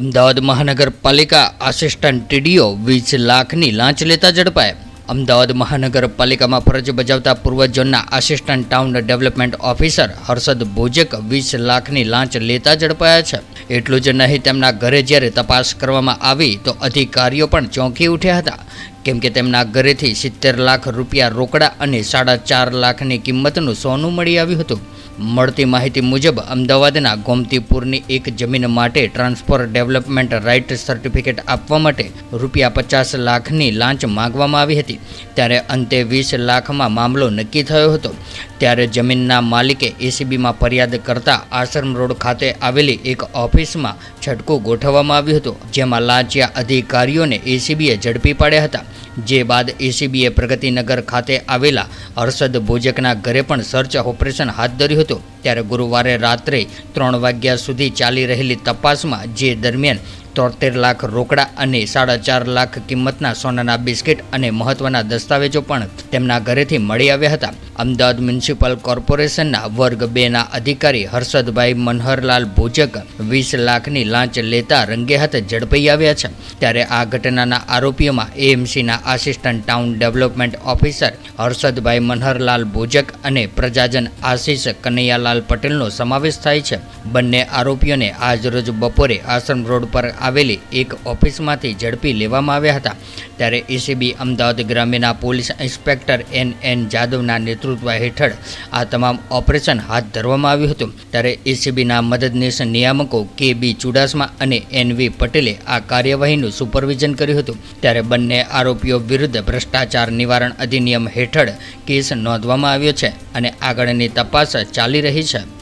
અમદાવાદ મહાનગરપાલિકા assistant TDO વીસ લાખની લાંચ લેતા ઝડપાયા. અમદાવાદ મહાનગરપાલિકામાં ફરજ બજાવતા પૂર્વ ઝોનના assistant town development officer Harshad Bhojak વીસ લાખની લાંચ લેતા ઝડપાયા છે. એટલું જ નહીં, તેમના ઘરે જ્યારે તપાસ કરવામાં આવી, તો અધિકારીઓ પણ ચોંકી ઉઠ્યા હતા. કેમ કે તેમના ઘરેથી સિત્તેર લાખ રૂપિયા રોકડા અને સાડા ચાર લાખની કિંમતનું સોનું મળી આવ્યું હતું. મળતી માહિતી મુજબ, અમદાવાદના ગોમતીપુરની એક જમીન માટે ટ્રાન્સફર ડેવલપમેન્ટ રાઇટ સર્ટિફિકેટ આપવા માટે રૂપિયા પચાસ લાખની લાંચ માંગવામાં આવી હતી. ત્યારે અંતે વીસ લાખમાં મામલો નક્કી થયો હતો. ત્યારે જમીનના માલિકે એસીબીમાં ફરિયાદ કરતા આશ્રમ રોડ ખાતે આવેલી એક ઓફિસમાં છટકું ગોઠવવામાં આવ્યું હતું. જેમાં લાંચિયા અધિકારીઓને એસીબીએ ઝડપી પાડ્યા હતા. જે બાદ એસીબીએ પ્રગતિનગર ખાતે આવેલા હર્ષદ ભોજકના ઘરે પણ સર્ચ ઓપરેશન હાથ ધર્યું હતું ત્યારે ગુરુવારે રાત્રે ત્રણ વાગ્યા સુધી ચાલી રહેલી તપાસમાં જે દરમિયાન તોતેર લાખ રોકડા અને સાડા ચાર લાખ કિંમતના સોનાના બિસ્કિટ અને મહત્વના દસ્તાવેજો પણ તેમના ઘરેથી મળી આવ્યા હતા. અમદાવાદ મ્યુનિસિપલ કોર્પોરેશનના વર્ગ બેના અધિકારી હર્ષદભાઈ મનહરલાલ ભોજક વીસ લાખની લાંચ લેતા રંગે હાથ ઝડપાઈ આવ્યા છે. ત્યારે આ ઘટનાના આરોપીઓમાં એએમસીના assistant town development officer Harshadbhai Manharlal Bhojak અને પ્રજાજન આશીષ કનૈયાલાલ પટેલનો સમાવેશ થાય છે. બંને આરોપીઓને આજરોજ બપોરે આશ્રમ રોડ પર આવેલી એક ઓફિસમાંથી ઝડપી લેવામાં આવ્યા હતા. ત્યારે એસીબી અમદાવાદ ગ્રામ્યના પોલીસ ઇન્સ્પેક્ટર એન એન જાદવના નેતૃત્વ હેઠળ આ તમામ ઓપરેશન હાથ ધરવામાં આવ્યું હતું. ત્યારે એસીબીના મદદનીશ નિયામકો કે બી ચુડાસમા અને એન વી પટેલે આ કાર્યવાહીનું સુપરવિઝન કર્યું હતું. ત્યારે બંને આરોપીઓ વિરુદ્ધ ભ્રષ્ટાચાર નિવારણ અધિનિયમ હેઠળ કેસ નોંધવામાં આવ્યો છે અને આગળની તપાસ ચાલી રહી છે